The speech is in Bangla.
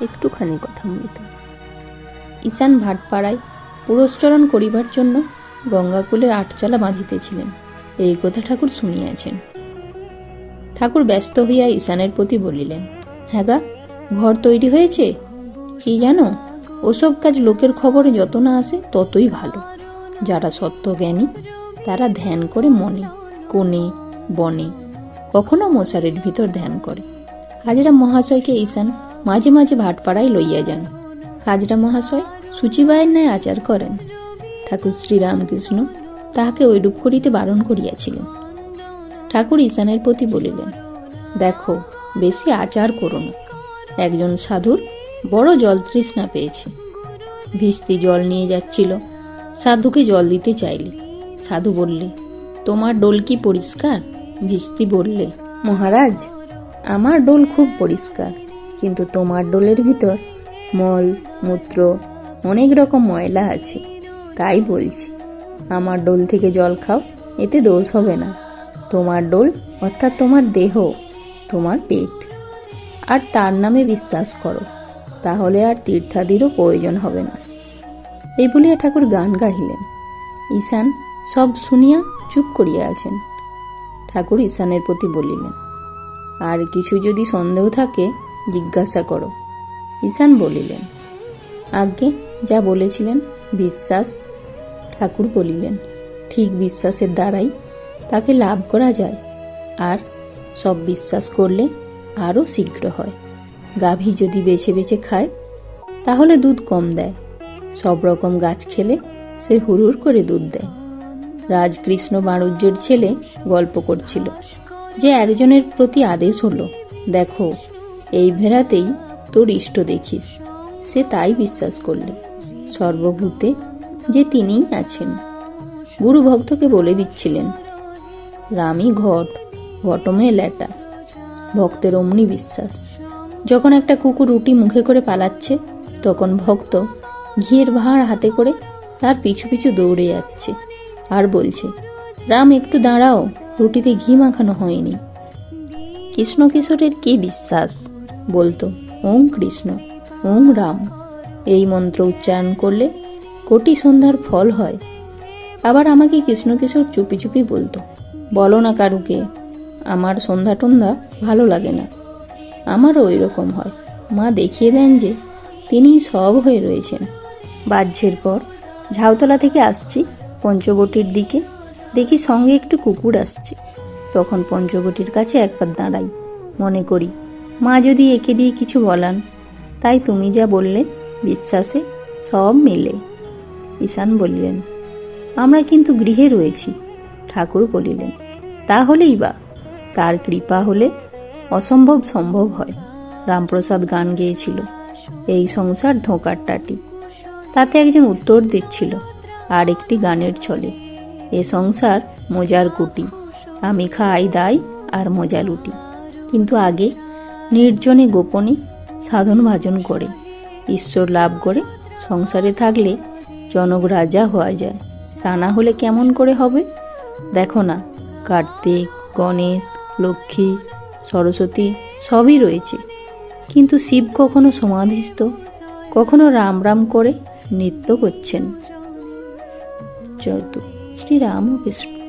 একটুখানি কথা মৃত ঈশান ভাটপাড়ায় পুরস্চরণ করিবার জন্য গঙ্গাকুলে আটচালা বাঁধিতেছিলেন। এই কথা ঠাকুর শুনিয়াছেন। ঠাকুর ব্যস্ত হইয়া ঈশানের প্রতি বলিলেন হ্যাঁ গা, ঘর তৈরি হয়েছে? কি জানো? ওসব কাজ লোকের খবরে যত না আসে ততই ভালো। যারা সত্য জ্ঞানী, তারা ধ্যান করে মনে, কোণে, বনে, কখনো মশারির ভিতর ধ্যান করে। হাজরা মহাশয়কে ঈশান মাঝে মাঝে ভাটপাড়ায় লইয়া যান। হাজরা মহাশয় সূচিবায়ের ন্যায় আচার করেন। ঠাকুর শ্রীরামকৃষ্ণ তাহাকে ঐরূপ করিতে বারণ করিয়াছিলেন। ঠাকুর ঈশানের প্রতি বলিলেন, দেখো, বেশি আচার করো না। একজন সাধুর বড় জল তৃষ্ণা পেয়েছে। ভিস্তি জল নিয়ে যাচ্ছিল, সাধুকে জল দিতে চাইলে। সাধু বললে, তোমার ডোল কি পরিষ্কার? ভিস্তি বললে, মহারাজ, আমার ডোল খুব পরিষ্কার। কিন্তু তোমার ডোলের ভিতর মল, মূত্র, অনেক রকম ময়লা আছে। তাই বলছি, আমার ডোল থেকে জল খাও, এতে দোষ হবে না। তোমার ডোল অর্থাৎ তোমার দেহ, তোমার পেট। আর তার নামে বিশ্বাস করো, তাহলে আর তীর্থাদিরও প্রয়োজন হবে না। এই বলিয়া ঠাকুর গান গাহিলেন। ঈশান সব শুনিয়া চুপ করিয়া আছেন। ঠাকুর ঈশানের প্রতি বলিলেন, আর কিছু যদি সন্দেহ থাকে জিজ্ঞাসা করো। ঈশান বলিলেন, আজ্ঞে, যা বলেছিলেন বিশ্বাস। ঠাকুর বলিলেন, ঠিক বিশ্বাসের দ্বারাই তাকে লাভ করা যায়, আর সব বিশ্বাস করলে আরও শীঘ্র হয়। গাভী যদি বেছে বেছে খায়, তাহলে দুধ কম দেয়। সব রকম গাছ খেলে সে হুড়ুর করে দুধ দেয়। রাজকৃষ্ণ বাণুজ্যের ছেলে গল্প করছিল, যে একজনের প্রতি আদেশ হলো, দেখো এই ভেড়াতেই তোর ইষ্ট দেখিস। সে তাই বিশ্বাস করলে। সর্বভূতে যে তিনিই আছেন। গুরু ভক্তকে বলে দিচ্ছিলেন, রামই ঘট, ঘটমে ল্যাটা। ভক্তের অমনি বিশ্বাস। যখন একটা কুকুর রুটি মুখে করে পালাচ্ছে, তখন ভক্ত ঘিয়ের ভাঁড় হাতে করে তার পিছু পিছু দৌড়ে যাচ্ছে আর বলছে, রাম, একটু দাঁড়াও, রুটিতে ঘি মাখানো হয়নি। কৃষ্ণ কিশোরের কি বিশ্বাস? বলতো ওং কৃষ্ণ ওং রাম। এই মন্ত্র উচ্চারণ করলে কোটি সন্ধ্যার ফল হয়। আবার আমাকে কৃষ্ণ কিশোর চুপি চুপি বলতো, বলো না কারুকে, আমার সন্ধ্যা টন্ধা ভালো লাগে না। আমারও ওই রকম হয়। মা দেখিয়ে দেন যে তিনি সব হয়ে রয়েছেন। বাহ্যের পর ঝাউতলা থেকে আসছি পঞ্চবটির দিকে। দেখি সঙ্গে একটু কুকুর আসছে। তখন পঞ্চবটির কাছে একবার দাঁড়াই, মনে করি মা যদি একে দিয়ে কিছু বলান, তাই তুমি যা বললে, বিশ্বাসে সব মেলে। ঈশান বলিলেন, আমরা কিন্তু গৃহে রয়েছি, ঠাকুর বলিলেন, তাহলেই বা, তার কৃপা হলে অসম্ভব সম্ভব হয়। রামপ্রসাদ গান গেয়েছিল, এই সংসার ধোঁকার টাটি তাতে একজন উত্তর দিচ্ছিল, আর একটি গানের ছলে, এ সংসার মজার কুটি, আমি খাই দাই আর মজা লুটি। কিন্তু আগে নির্জনে গোপনে সাধন ভাজন করে। ঈশ্বর লাভ করে সংসারে থাকলে জনক রাজা হওয়া যায়। তা না হলে কেমন করে হবে? দেখো না, কার্তিক, গণেশ, লক্ষ্মী, সরস্বতী সবই রয়েছে। কিন্তু শিব কখনো সমাধিস্থ, কখনো রাম রাম করে নৃত্য করছেন। জয়তু শ্রীরামকৃষ্ণ।